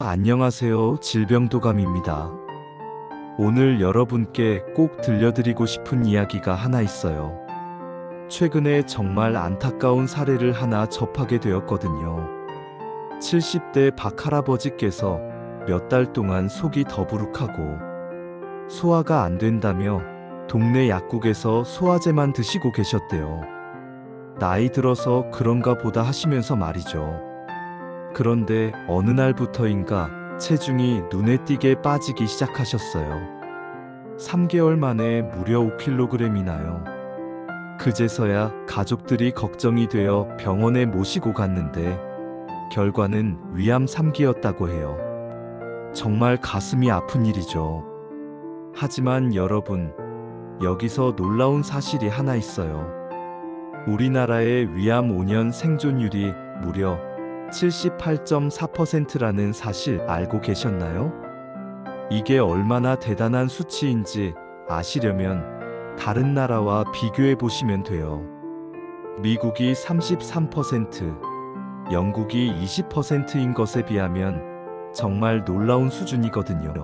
안녕하세요. 질병도감입니다. 오늘 여러분께 꼭 들려드리고 싶은 이야기가 하나 있어요. 최근에 정말 안타까운 사례를 하나 접하게 되었거든요. 70대 박 할아버지께서 몇 달 동안 속이 더부룩하고 소화가 안 된다며 동네 약국에서 소화제만 드시고 계셨대요. 나이 들어서 그런가 보다 하시면서 말이죠. 그런데 어느 날부터인가 체중이 눈에 띄게 빠지기 시작하셨어요. 3개월 만에 무려 5kg이나요. 그제서야 가족들이 걱정이 되어 병원에 모시고 갔는데 결과는 위암 3기였다고 해요. 정말 가슴이 아픈 일이죠. 하지만 여러분, 여기서 놀라운 사실이 하나 있어요. 우리나라의 위암 5년 생존율이 무려 78.4%라는 사실 알고 계셨나요? 이게 얼마나 대단한 수치인지 아시려면 다른 나라와 비교해 보시면 돼요. 미국이 33%, 영국이 20%인 것에 비하면 정말 놀라운 수준이거든요.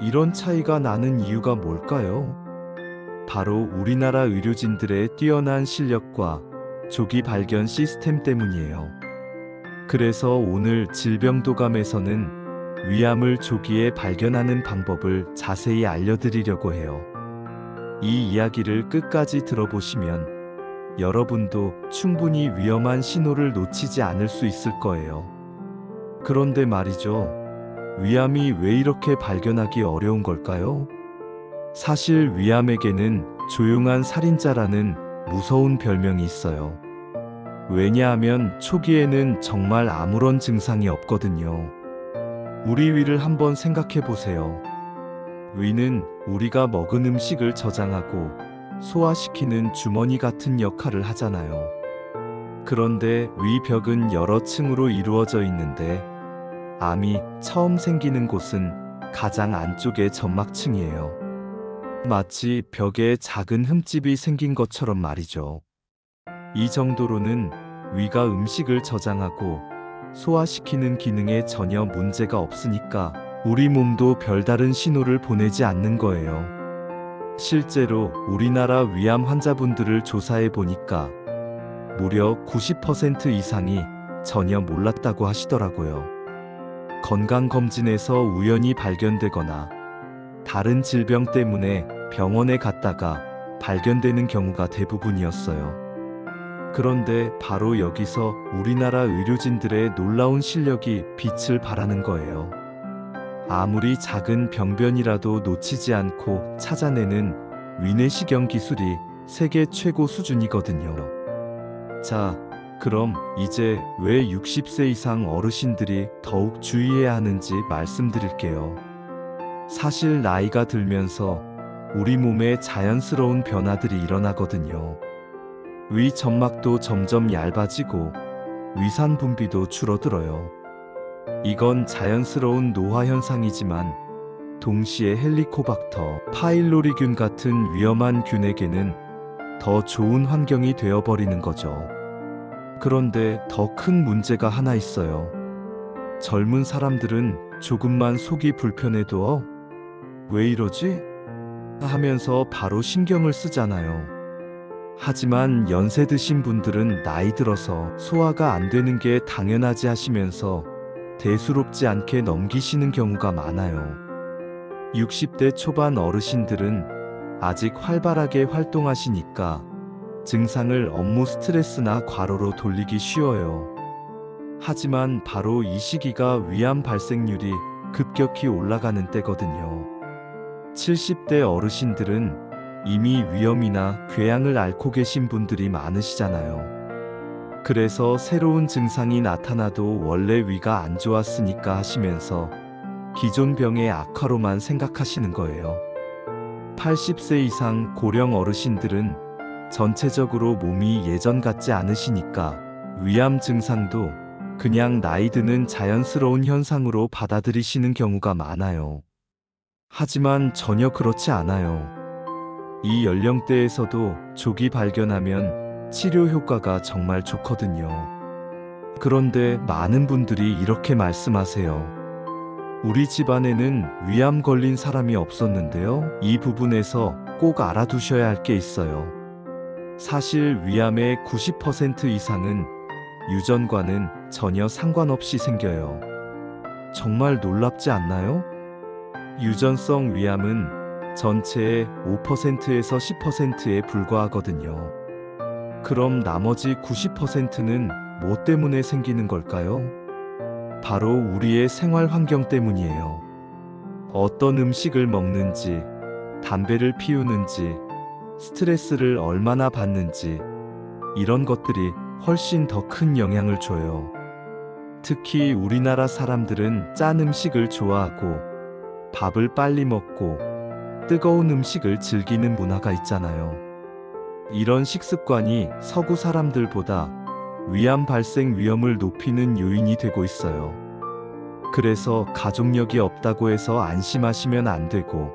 이런 차이가 나는 이유가 뭘까요? 바로 우리나라 의료진들의 뛰어난 실력과 조기 발견 시스템 때문이에요. 그래서 오늘 질병도감에서는 위암을 조기에 발견하는 방법을 자세히 알려드리려고 해요. 이 이야기를 끝까지 들어보시면 여러분도 충분히 위험한 신호를 놓치지 않을 수 있을 거예요. 그런데 말이죠. 위암이 왜 이렇게 발견하기 어려운 걸까요? 사실 위암에게는 조용한 살인자라는 무서운 별명이 있어요. 왜냐하면 초기에는 정말 아무런 증상이 없거든요. 우리 위를 한번 생각해 보세요. 위는 우리가 먹은 음식을 저장하고 소화시키는 주머니 같은 역할을 하잖아요. 그런데 위 벽은 여러 층으로 이루어져 있는데 암이 처음 생기는 곳은 가장 안쪽의 점막층이에요. 마치 벽에 작은 흠집이 생긴 것처럼 말이죠. 이 정도로는 위가 음식을 저장하고 소화시키는 기능에 전혀 문제가 없으니까 우리 몸도 별다른 신호를 보내지 않는 거예요. 실제로 우리나라 위암 환자분들을 조사해 보니까 무려 90% 이상이 전혀 몰랐다고 하시더라고요. 건강검진에서 우연히 발견되거나 다른 질병 때문에 병원에 갔다가 발견되는 경우가 대부분이었어요. 그런데 바로 여기서 우리나라 의료진들의 놀라운 실력이 빛을 발하는 거예요. 아무리 작은 병변이라도 놓치지 않고 찾아내는 위내시경 기술이 세계 최고 수준이거든요. 자, 그럼 이제 왜 60세 이상 어르신들이 더욱 주의해야 하는지 말씀드릴게요. 사실 나이가 들면서 우리 몸에 자연스러운 변화들이 일어나거든요. 위 점막도 점점 얇아지고 위산 분비도 줄어들어요. 이건 자연스러운 노화 현상이지만 동시에 헬리코박터, 파일로리균 같은 위험한 균에게는 더 좋은 환경이 되어버리는 거죠. 그런데 더 큰 문제가 하나 있어요. 젊은 사람들은 조금만 속이 불편해도 어? 왜 이러지? 하면서 바로 신경을 쓰잖아요. 하지만 연세 드신 분들은 나이 들어서 소화가 안 되는 게 당연하지 하시면서 대수롭지 않게 넘기시는 경우가 많아요. 60대 초반 어르신들은 아직 활발하게 활동하시니까 증상을 업무 스트레스나 과로로 돌리기 쉬워요. 하지만 바로 이 시기가 위암 발생률이 급격히 올라가는 때거든요. 70대 어르신들은 이미 위염이나 궤양을 앓고 계신 분들이 많으시잖아요. 그래서 새로운 증상이 나타나도 원래 위가 안 좋았으니까 하시면서 기존 병의 악화로만 생각하시는 거예요. 80세 이상 고령 어르신들은 전체적으로 몸이 예전 같지 않으시니까 위암 증상도 그냥 나이 드는 자연스러운 현상으로 받아들이시는 경우가 많아요. 하지만 전혀 그렇지 않아요. 이 연령대에서도 조기 발견하면 치료 효과가 정말 좋거든요. 그런데 많은 분들이 이렇게 말씀하세요. 우리 집안에는 위암 걸린 사람이 없었는데요. 이 부분에서 꼭 알아두셔야 할 게 있어요. 사실 위암의 90% 이상은 유전과는 전혀 상관없이 생겨요. 정말 놀랍지 않나요? 유전성 위암은 전체의 5%에서 10%에 불과하거든요. 그럼 나머지 90%는 뭐 때문에 생기는 걸까요? 바로 우리의 생활 환경 때문이에요. 어떤 음식을 먹는지, 담배를 피우는지, 스트레스를 얼마나 받는지, 이런 것들이 훨씬 더 큰 영향을 줘요. 특히 우리나라 사람들은 짠 음식을 좋아하고, 밥을 빨리 먹고, 뜨거운 음식을 즐기는 문화가 있잖아요. 이런 식습관이 서구 사람들보다 위암 발생 위험을 높이는 요인이 되고 있어요. 그래서 가족력이 없다고 해서 안심하시면 안 되고,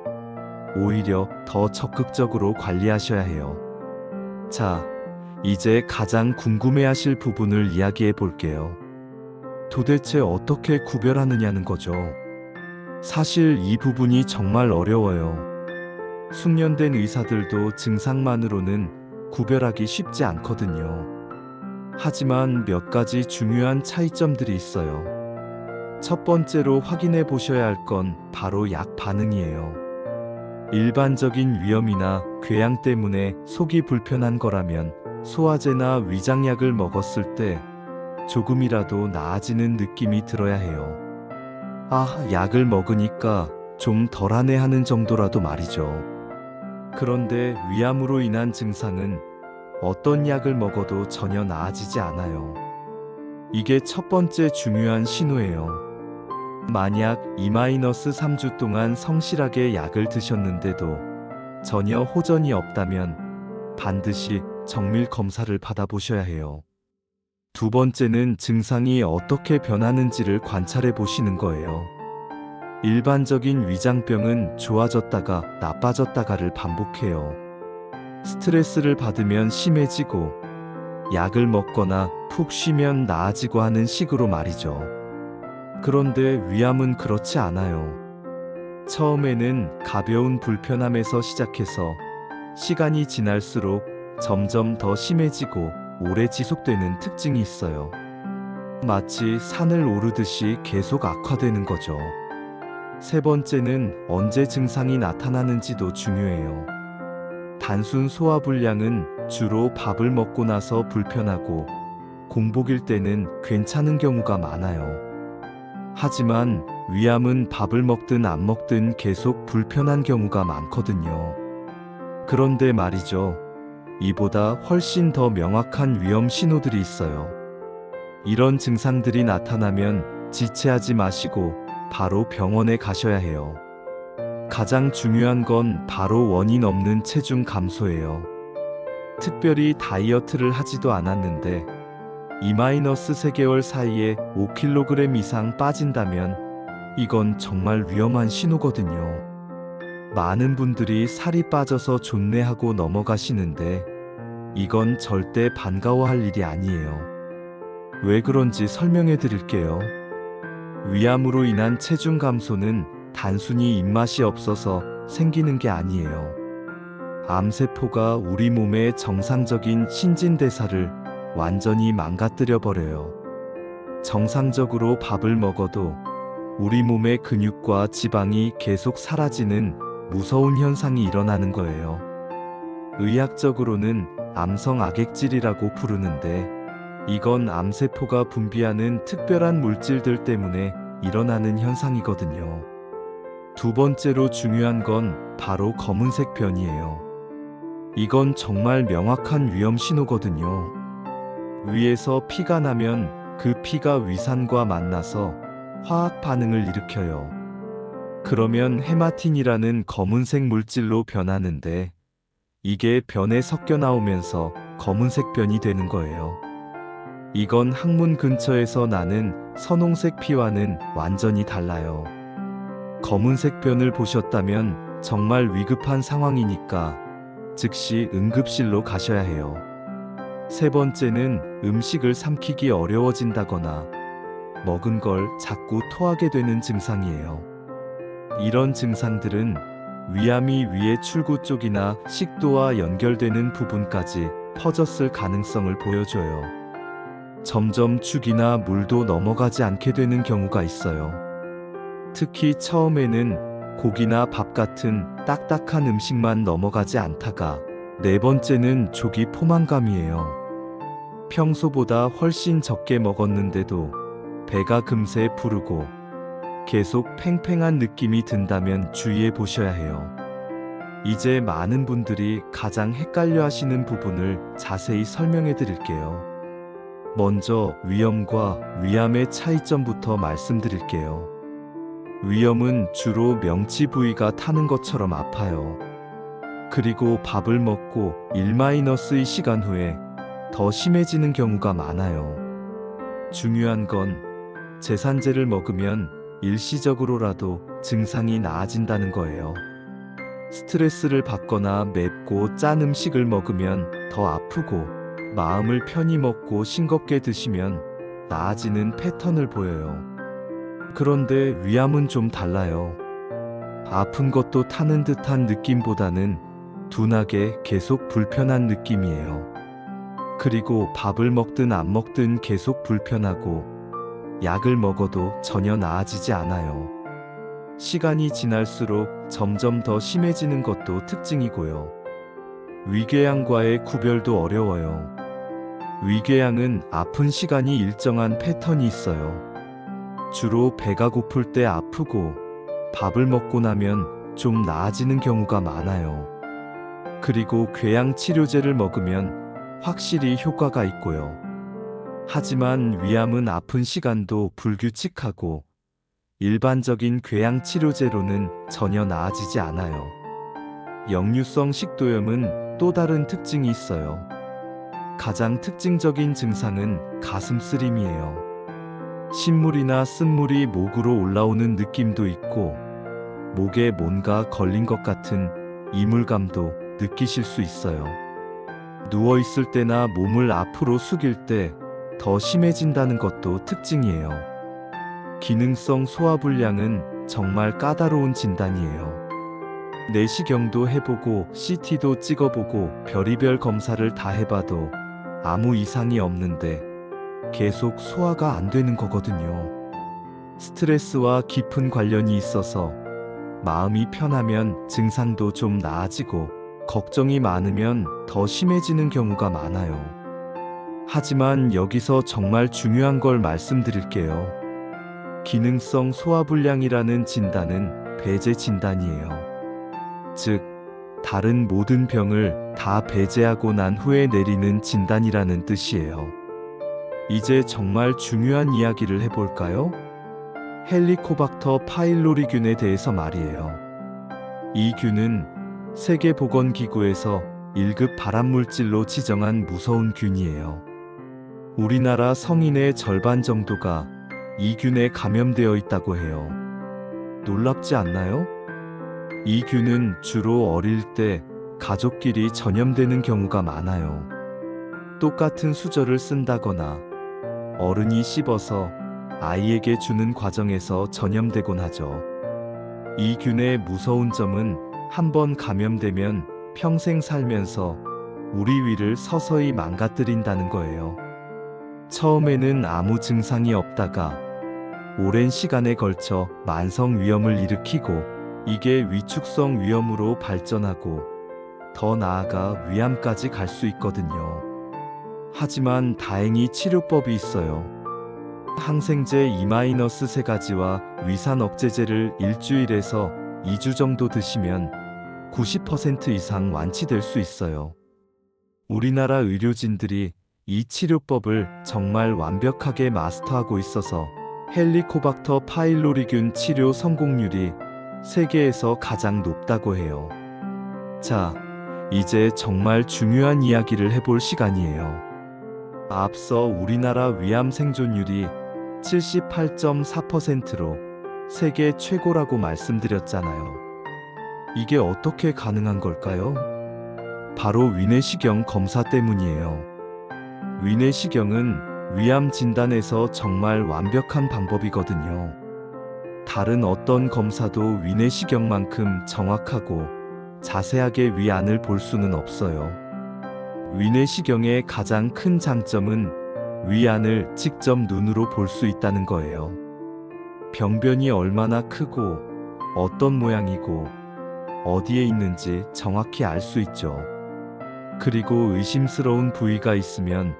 오히려 더 적극적으로 관리하셔야 해요. 자, 이제 가장 궁금해 하실 부분을 이야기해 볼게요. 도대체 어떻게 구별하느냐는 거죠. 사실 이 부분이 정말 어려워요. 숙련된 의사들도 증상만으로는 구별하기 쉽지 않거든요. 하지만 몇 가지 중요한 차이점들이 있어요. 첫 번째로 확인해 보셔야 할 건 바로 약 반응이에요. 일반적인 위염이나 궤양 때문에 속이 불편한 거라면 소화제나 위장약을 먹었을 때 조금이라도 나아지는 느낌이 들어야 해요. 아, 약을 먹으니까 좀 덜하네 하는 정도라도 말이죠. 그런데 위암으로 인한 증상은 어떤 약을 먹어도 전혀 나아지지 않아요. 이게 첫 번째 중요한 신호예요. 만약 2-3주 동안 성실하게 약을 드셨는데도 전혀 호전이 없다면 반드시 정밀 검사를 받아보셔야 해요. 두 번째는 증상이 어떻게 변하는지를 관찰해 보시는 거예요. 일반적인 위장병은 좋아졌다가 나빠졌다가를 반복해요. 스트레스를 받으면 심해지고 약을 먹거나 푹 쉬면 나아지고 하는 식으로 말이죠. 그런데 위암은 그렇지 않아요. 처음에는 가벼운 불편함에서 시작해서 시간이 지날수록 점점 더 심해지고 오래 지속되는 특징이 있어요. 마치 산을 오르듯이 계속 악화되는 거죠. 세 번째는 언제 증상이 나타나는지도 중요해요. 단순 소화불량은 주로 밥을 먹고 나서 불편하고 공복일 때는 괜찮은 경우가 많아요. 하지만 위암은 밥을 먹든 안 먹든 계속 불편한 경우가 많거든요. 그런데 말이죠. 이보다 훨씬 더 명확한 위험 신호들이 있어요. 이런 증상들이 나타나면 지체하지 마시고 바로 병원에 가셔야 해요. 가장 중요한 건 바로 원인 없는 체중 감소예요. 특별히 다이어트를 하지도 않았는데 2-3개월 사이에 5kg 이상 빠진다면 이건 정말 위험한 신호거든요. 많은 분들이 살이 빠져서 좋네 하고 넘어가시는데 이건 절대 반가워할 일이 아니에요. 왜 그런지 설명해 드릴게요. 위암으로 인한 체중 감소는 단순히 입맛이 없어서 생기는 게 아니에요. 암세포가 우리 몸의 정상적인 신진대사를 완전히 망가뜨려 버려요. 정상적으로 밥을 먹어도 우리 몸의 근육과 지방이 계속 사라지는 무서운 현상이 일어나는 거예요. 의학적으로는 암성 악액질이라고 부르는데 이건 암세포가 분비하는 특별한 물질들 때문에 일어나는 현상이거든요. 두 번째로 중요한 건 바로 검은색 변이에요. 이건 정말 명확한 위험 신호거든요. 위에서 피가 나면 그 피가 위산과 만나서 화학 반응을 일으켜요. 그러면 헤마틴이라는 검은색 물질로 변하는데 이게 변에 섞여 나오면서 검은색 변이 되는 거예요. 이건 항문 근처에서 나는 선홍색 피와는 완전히 달라요. 검은색 변을 보셨다면 정말 위급한 상황이니까 즉시 응급실로 가셔야 해요. 세 번째는 음식을 삼키기 어려워진다거나 먹은 걸 자꾸 토하게 되는 증상이에요. 이런 증상들은 위암이 위의 출구 쪽이나 식도와 연결되는 부분까지 퍼졌을 가능성을 보여줘요. 점점 축이나 물도 넘어가지 않게 되는 경우가 있어요. 특히 처음에는 고기나 밥 같은 딱딱한 음식만 넘어가지 않다가 네 번째는 조기 포만감이에요. 평소보다 훨씬 적게 먹었는데도 배가 금세 부르고 계속 팽팽한 느낌이 든다면 주의해 보셔야 해요. 이제 많은 분들이 가장 헷갈려 하시는 부분을 자세히 설명해 드릴게요. 먼저 위염과 위암의 차이점부터 말씀드릴게요. 위염은 주로 명치 부위가 타는 것처럼 아파요. 그리고 밥을 먹고 1-2 시간 후에 더 심해지는 경우가 많아요. 중요한 건 제산제를 먹으면 일시적으로라도 증상이 나아진다는 거예요. 스트레스를 받거나 맵고 짠 음식을 먹으면 더 아프고 마음을 편히 먹고 싱겁게 드시면 나아지는 패턴을 보여요. 그런데 위암은 좀 달라요. 아픈 것도 타는 듯한 느낌보다는 둔하게 계속 불편한 느낌이에요. 그리고 밥을 먹든 안 먹든 계속 불편하고 약을 먹어도 전혀 나아지지 않아요. 시간이 지날수록 점점 더 심해지는 것도 특징이고요. 위궤양과의 구별도 어려워요. 위궤양은 아픈 시간이 일정한 패턴이 있어요. 주로 배가 고플 때 아프고 밥을 먹고 나면 좀 나아지는 경우가 많아요. 그리고 궤양 치료제를 먹으면 확실히 효과가 있고요. 하지만 위암은 아픈 시간도 불규칙하고 일반적인 궤양 치료제로는 전혀 나아지지 않아요. 역류성 식도염은 또 다른 특징이 있어요. 가장 특징적인 증상은 가슴 쓰림이에요. 신물이나 쓴물이 목으로 올라오는 느낌도 있고, 목에 뭔가 걸린 것 같은 이물감도 느끼실 수 있어요. 누워있을 때나 몸을 앞으로 숙일 때 더 심해진다는 것도 특징이에요. 기능성 소화불량은 정말 까다로운 진단이에요. 내시경도 해보고 CT도 찍어보고 별의별 검사를 다 해봐도 아무 이상이 없는데 계속 소화가 안 되는 거거든요. 스트레스와 깊은 관련이 있어서 마음이 편하면 증상도 좀 나아지고 걱정이 많으면 더 심해지는 경우가 많아요. 하지만 여기서 정말 중요한 걸 말씀드릴게요. 기능성 소화불량이라는 진단은 배제 진단이에요. 즉, 다른 모든 병을 다 배제하고 난 후에 내리는 진단이라는 뜻이에요. 이제 정말 중요한 이야기를 해볼까요? 헬리코박터 파일로리균에 대해서 말이에요. 이 균은 세계보건기구에서 1급 발암물질로 지정한 무서운 균이에요. 우리나라 성인의 절반 정도가 이 균에 감염되어 있다고 해요. 놀랍지 않나요? 이 균은 주로 어릴 때 가족끼리 전염되는 경우가 많아요. 똑같은 수저를 쓴다거나 어른이 씹어서 아이에게 주는 과정에서 전염되곤 하죠. 이 균의 무서운 점은 한 번 감염되면 평생 살면서 우리 위를 서서히 망가뜨린다는 거예요. 처음에는 아무 증상이 없다가 오랜 시간에 걸쳐 만성 위염을 일으키고 이게 위축성 위염으로 발전하고 더 나아가 위암까지 갈 수 있거든요. 하지만 다행히 치료법이 있어요. 항생제 2-3가지와 위산 억제제를 일주일에서 2주 정도 드시면 90% 이상 완치될 수 있어요. 우리나라 의료진들이 이 치료법을 정말 완벽하게 마스터하고 있어서 헬리코박터 파일로리균 치료 성공률이 세계에서 가장 높다고 해요. 자, 이제 정말 중요한 이야기를 해볼 시간이에요. 앞서 우리나라 위암 생존율이 78.4%로 세계 최고라고 말씀드렸잖아요. 이게 어떻게 가능한 걸까요? 바로 위내시경 검사 때문이에요. 위내시경은 위암 진단에서 정말 완벽한 방법이거든요. 다른 어떤 검사도 위내시경만큼 정확하고 자세하게 위안을 볼 수는 없어요. 위내시경의 가장 큰 장점은 위안을 직접 눈으로 볼 수 있다는 거예요. 병변이 얼마나 크고 어떤 모양이고 어디에 있는지 정확히 알 수 있죠. 그리고 의심스러운 부위가 있으면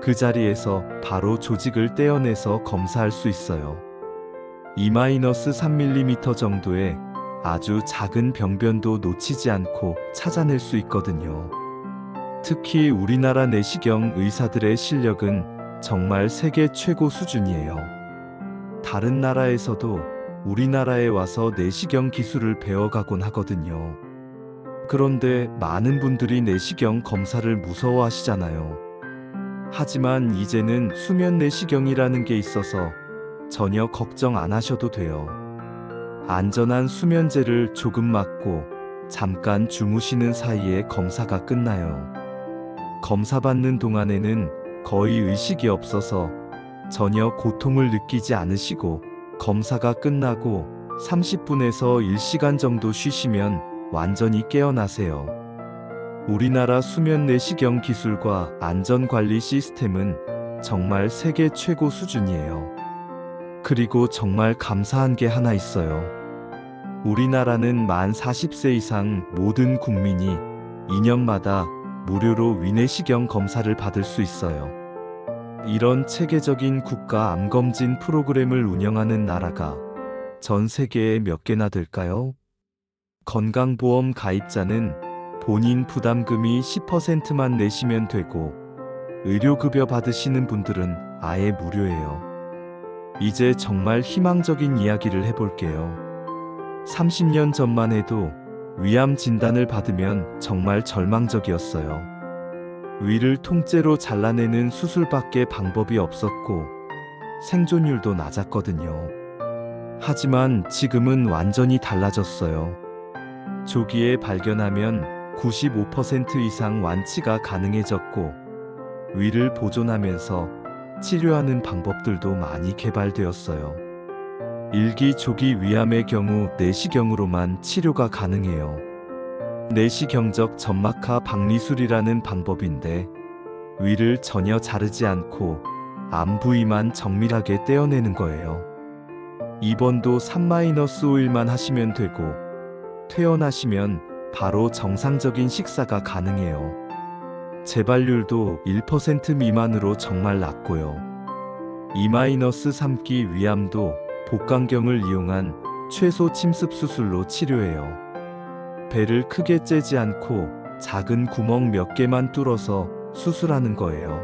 그 자리에서 바로 조직을 떼어내서 검사할 수 있어요. 2-3mm 정도의 아주 작은 병변도 놓치지 않고 찾아낼 수 있거든요. 특히 우리나라 내시경 의사들의 실력은 정말 세계 최고 수준이에요. 다른 나라에서도 우리나라에 와서 내시경 기술을 배워가곤 하거든요. 그런데 많은 분들이 내시경 검사를 무서워하시잖아요. 하지만 이제는 수면 내시경이라는 게 있어서 전혀 걱정 안 하셔도 돼요. 안전한 수면제를 조금 맞고 잠깐 주무시는 사이에 검사가 끝나요. 검사 받는 동안에는 거의 의식이 없어서 전혀 고통을 느끼지 않으시고 검사가 끝나고 30분에서 1시간 정도 쉬시면 완전히 깨어나세요. 우리나라 수면 내시경 기술과 안전관리 시스템은 정말 세계 최고 수준이에요. 그리고 정말 감사한 게 하나 있어요. 우리나라는 만 40세 이상 모든 국민이 2년마다 무료로 위내시경 검사를 받을 수 있어요. 이런 체계적인 국가 암검진 프로그램을 운영하는 나라가 전 세계에 몇 개나 될까요? 건강보험 가입자는 본인 부담금이 10%만 내시면 되고 의료급여 받으시는 분들은 아예 무료예요. 이제 정말 희망적인 이야기를 해볼게요. 30년 전만 해도 위암 진단을 받으면 정말 절망적이었어요. 위를 통째로 잘라내는 수술밖에 방법이 없었고 생존율도 낮았거든요. 하지만 지금은 완전히 달라졌어요. 조기에 발견하면 95% 이상 완치가 가능해졌고 위를 보존하면서 치료하는 방법들도 많이 개발되었어요. 일기 조기 위암의 경우 내시경으로만 치료가 가능해요. 내시경적 점막하 박리술이라는 방법인데 위를 전혀 자르지 않고 암 부위만 정밀하게 떼어내는 거예요. 입원도 3-5일만 하시면 되고 퇴원하시면 바로 정상적인 식사가 가능해요. 재발률도 1% 미만으로 정말 낮고요. 2-3기 위암도 복강경을 이용한 최소 침습 수술로 치료해요. 배를 크게 째지 않고 작은 구멍 몇 개만 뚫어서 수술하는 거예요.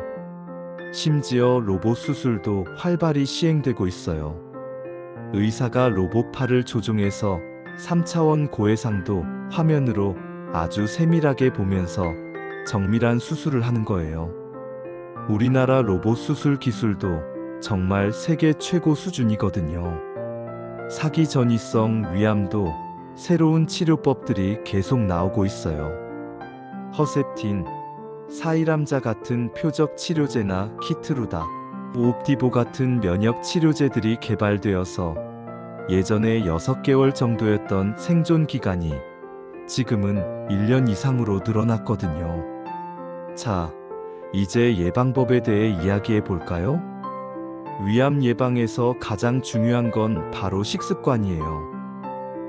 심지어 로봇 수술도 활발히 시행되고 있어요. 의사가 로봇 팔을 조종해서 3차원 고해상도 화면으로 아주 세밀하게 보면서 정밀한 수술을 하는 거예요. 우리나라 로봇 수술 기술도 정말 세계 최고 수준이거든요. 사기 전이성 위암도 새로운 치료법들이 계속 나오고 있어요. 허셉틴, 사이람자 같은 표적 치료제나 키트루다, 옵디보 같은 면역 치료제들이 개발되어서 예전에 6개월 정도였던 생존 기간이 지금은 1년 이상으로 늘어났거든요. 자, 이제 예방법에 대해 이야기해 볼까요? 위암 예방에서 가장 중요한 건 바로 식습관이에요.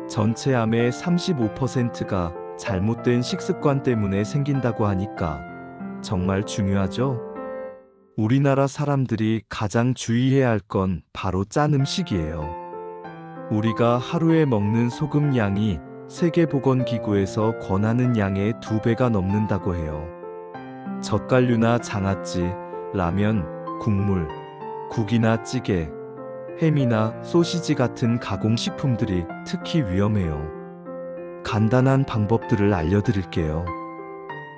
전체 암의 35%가 잘못된 식습관 때문에 생긴다고 하니까 정말 중요하죠? 우리나라 사람들이 가장 주의해야 할 건 바로 짠 음식이에요. 우리가 하루에 먹는 소금 양이 세계보건기구에서 권하는 양의 두 배가 넘는다고 해요. 젓갈류나 장아찌, 라면, 국물, 국이나 찌개, 햄이나 소시지 같은 가공식품들이 특히 위험해요. 간단한 방법들을 알려드릴게요.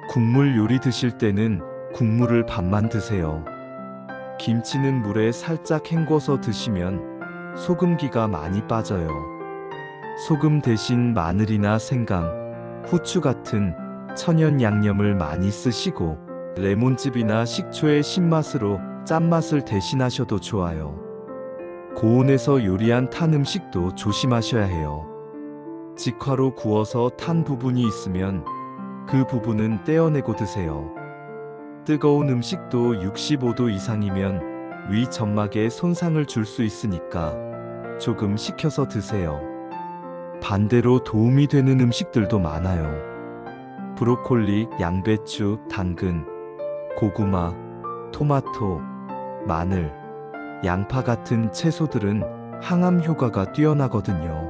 국물 요리 드실 때는 국물을 반만 드세요. 김치는 물에 살짝 헹궈서 드시면 소금기가 많이 빠져요. 소금 대신 마늘이나 생강, 후추 같은 천연 양념을 많이 쓰시고 레몬즙이나 식초의 신맛으로 짠맛을 대신하셔도 좋아요. 고온에서 요리한 탄 음식도 조심하셔야 해요. 직화로 구워서 탄 부분이 있으면 그 부분은 떼어내고 드세요. 뜨거운 음식도 65도 이상이면 위 점막에 손상을 줄 수 있으니까 조금 식혀서 드세요. 반대로 도움이 되는 음식들도 많아요. 브로콜리, 양배추, 당근, 고구마, 토마토, 마늘, 양파 같은 채소들은 항암 효과가 뛰어나거든요.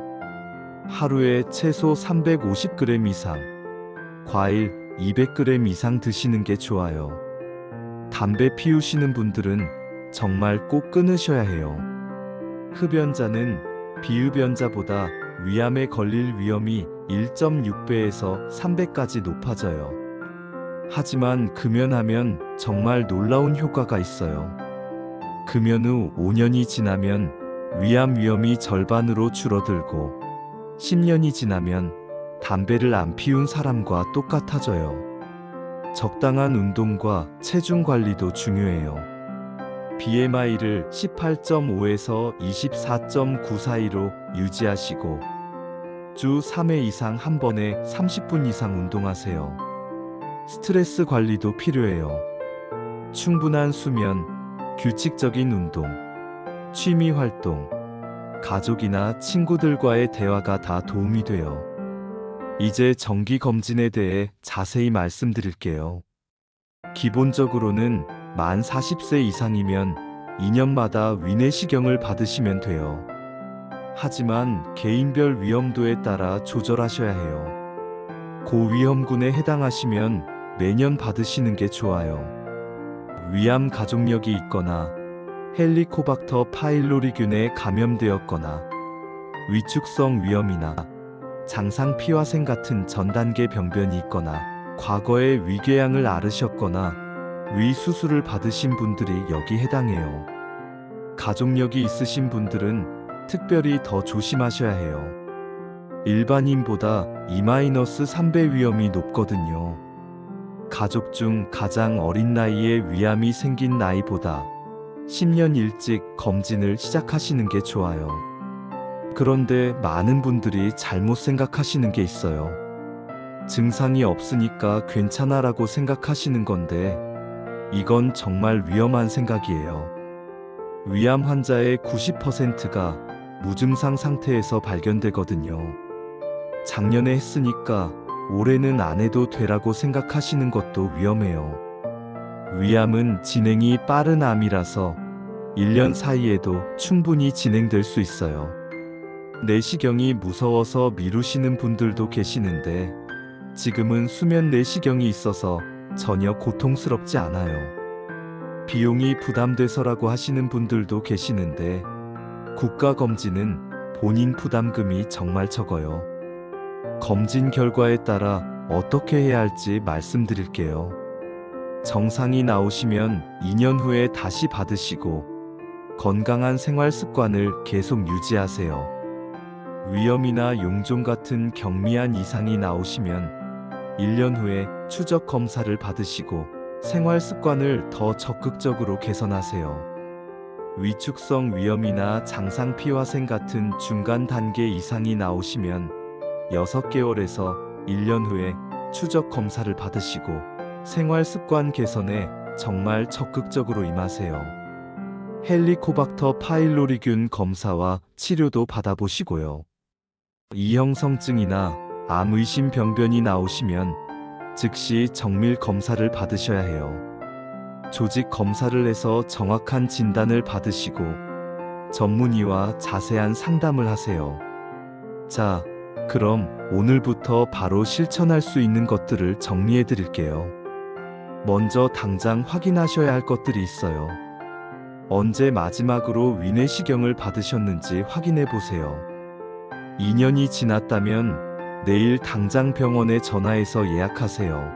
하루에 채소 350g 이상, 과일 200g 이상 드시는 게 좋아요. 담배 피우시는 분들은 정말 꼭 끊으셔야 해요. 흡연자는 비흡연자보다 위암에 걸릴 위험이 1.6배에서 3배까지 높아져요. 하지만 금연하면 정말 놀라운 효과가 있어요. 금연 후 5년이 지나면 위암 위험이 절반으로 줄어들고 10년이 지나면 담배를 안 피운 사람과 똑같아져요. 적당한 운동과 체중 관리도 중요해요. BMI를 18.5에서 24.9 사이로 유지하시고 주 3회 이상 한 번에 30분 이상 운동하세요. 스트레스 관리도 필요해요. 충분한 수면, 규칙적인 운동, 취미 활동, 가족이나 친구들과의 대화가 다 도움이 돼요. 이제 정기 검진에 대해 자세히 말씀드릴게요. 기본적으로는 만 40세 이상이면 2년마다 위내시경을 받으시면 돼요. 하지만 개인별 위험도에 따라 조절하셔야 해요. 고위험군에 해당하시면 매년 받으시는 게 좋아요. 위암 가족력이 있거나 헬리코박터 파일로리균에 감염되었거나 위축성 위염이나 장상 피화생 같은 전단계 병변이 있거나 과거에 위궤양을 앓으셨거나 위 수술을 받으신 분들이 여기 해당해요. 가족력이 있으신 분들은 특별히 더 조심하셔야 해요. 일반인보다 2-3배 위험이 높거든요. 가족 중 가장 어린 나이에 위암이 생긴 나이보다 10년 일찍 검진을 시작하시는 게 좋아요. 그런데 많은 분들이 잘못 생각하시는 게 있어요. 증상이 없으니까 괜찮아라고 생각하시는 건데, 이건 정말 위험한 생각이에요. 위암 환자의 90%가 무증상 상태에서 발견되거든요. 작년에 했으니까 올해는 안 해도 되라고 생각하시는 것도 위험해요. 위암은 진행이 빠른 암이라서 1년 사이에도 충분히 진행될 수 있어요. 내시경이 무서워서 미루시는 분들도 계시는데 지금은 수면 내시경이 있어서 전혀 고통스럽지 않아요. 비용이 부담돼서라고 하시는 분들도 계시는데 국가검진은 본인 부담금이 정말 적어요. 검진 결과에 따라 어떻게 해야 할지 말씀드릴게요. 정상이 나오시면 2년 후에 다시 받으시고 건강한 생활 습관을 계속 유지하세요. 위염이나 용종 같은 경미한 이상이 나오시면 1년 후에 추적 검사를 받으시고 생활 습관을 더 적극적으로 개선하세요. 위축성 위염이나 장상 피화생 같은 중간 단계 이상이 나오시면 6개월에서 1년 후에 추적 검사를 받으시고 생활 습관 개선에 정말 적극적으로 임하세요. 헬리코박터 파일로리균 검사와 치료도 받아보시고요. 이형성증이나 암 의심 병변이 나오시면 즉시 정밀 검사를 받으셔야 해요. 조직 검사를 해서 정확한 진단을 받으시고 전문의와 자세한 상담을 하세요. 자, 그럼 오늘부터 바로 실천할 수 있는 것들을 정리해 드릴게요. 먼저 당장 확인하셔야 할 것들이 있어요. 언제 마지막으로 위내시경을 받으셨는지 확인해 보세요. 2년이 지났다면 내일 당장 병원에 전화해서 예약하세요.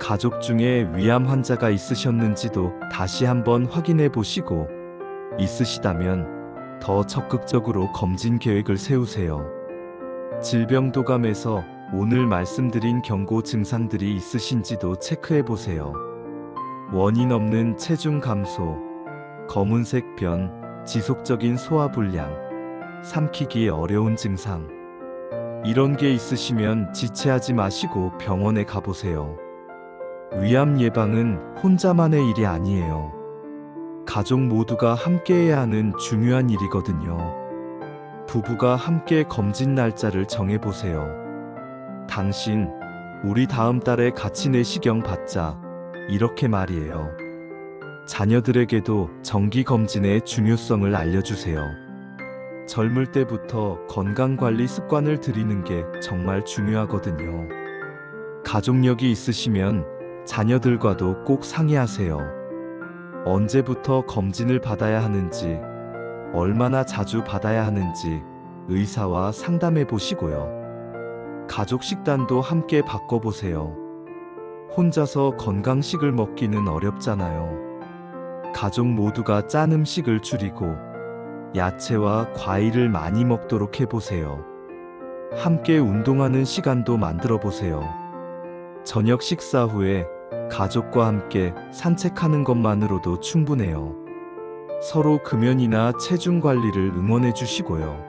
가족 중에 위암 환자가 있으셨는지도 다시 한번 확인해 보시고 있으시다면 더 적극적으로 검진 계획을 세우세요. 질병도감에서 오늘 말씀드린 경고 증상들이 있으신지도 체크해 보세요. 원인 없는 체중 감소, 검은색 변, 지속적인 소화불량, 삼키기 어려운 증상. 이런 게 있으시면 지체하지 마시고 병원에 가보세요. 위암 예방은 혼자만의 일이 아니에요. 가족 모두가 함께해야 하는 중요한 일이거든요. 부부가 함께 검진 날짜를 정해보세요. 당신, 우리 다음 달에 같이 내시경 받자. 이렇게 말이에요. 자녀들에게도 정기 검진의 중요성을 알려주세요. 젊을 때부터 건강관리 습관을 들이는 게 정말 중요하거든요. 가족력이 있으시면 자녀들과도 꼭 상의하세요. 언제부터 검진을 받아야 하는지, 얼마나 자주 받아야 하는지 의사와 상담해 보시고요. 가족 식단도 함께 바꿔보세요. 혼자서 건강식을 먹기는 어렵잖아요. 가족 모두가 짠 음식을 줄이고 야채와 과일을 많이 먹도록 해보세요. 함께 운동하는 시간도 만들어 보세요. 저녁 식사 후에 가족과 함께 산책하는 것만으로도 충분해요. 서로 금연이나 체중 관리를 응원해 주시고요.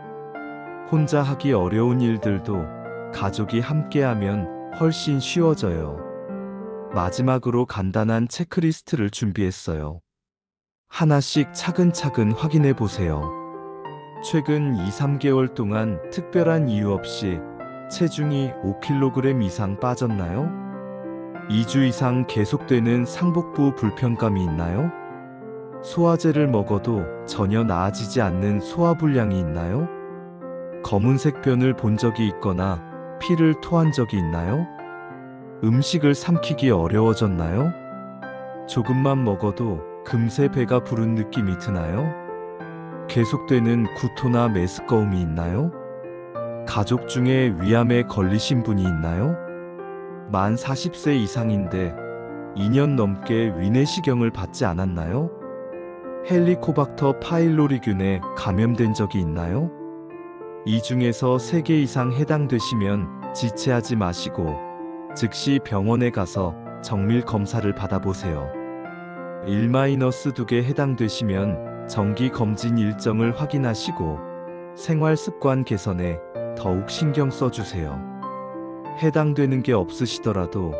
혼자 하기 어려운 일들도 가족이 함께하면 훨씬 쉬워져요. 마지막으로 간단한 체크리스트를 준비했어요. 하나씩 차근차근 확인해 보세요. 최근 2, 3개월 동안 특별한 이유 없이 체중이 5kg 이상 빠졌나요? 2주 이상 계속되는 상복부 불편감이 있나요? 소화제를 먹어도 전혀 나아지지 않는 소화불량이 있나요? 검은색 변을 본 적이 있거나 피를 토한 적이 있나요? 음식을 삼키기 어려워졌나요? 조금만 먹어도 금세 배가 부른 느낌이 드나요? 계속되는 구토나 메스꺼움이 있나요? 가족 중에 위암에 걸리신 분이 있나요? 만 40세 이상인데 2년 넘게 위내시경을 받지 않았나요? 헬리코박터 파일로리균에 감염된 적이 있나요? 이 중에서 3개 이상 해당되시면 지체하지 마시고 즉시 병원에 가서 정밀 검사를 받아보세요. 1-2개 해당되시면 정기 검진 일정을 확인하시고 생활 습관 개선에 더욱 신경 써주세요. 해당되는 게 없으시더라도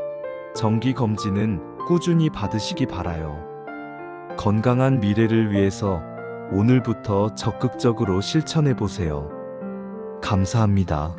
정기 검진은 꾸준히 받으시기 바라요. 건강한 미래를 위해서 오늘부터 적극적으로 실천해 보세요. 감사합니다.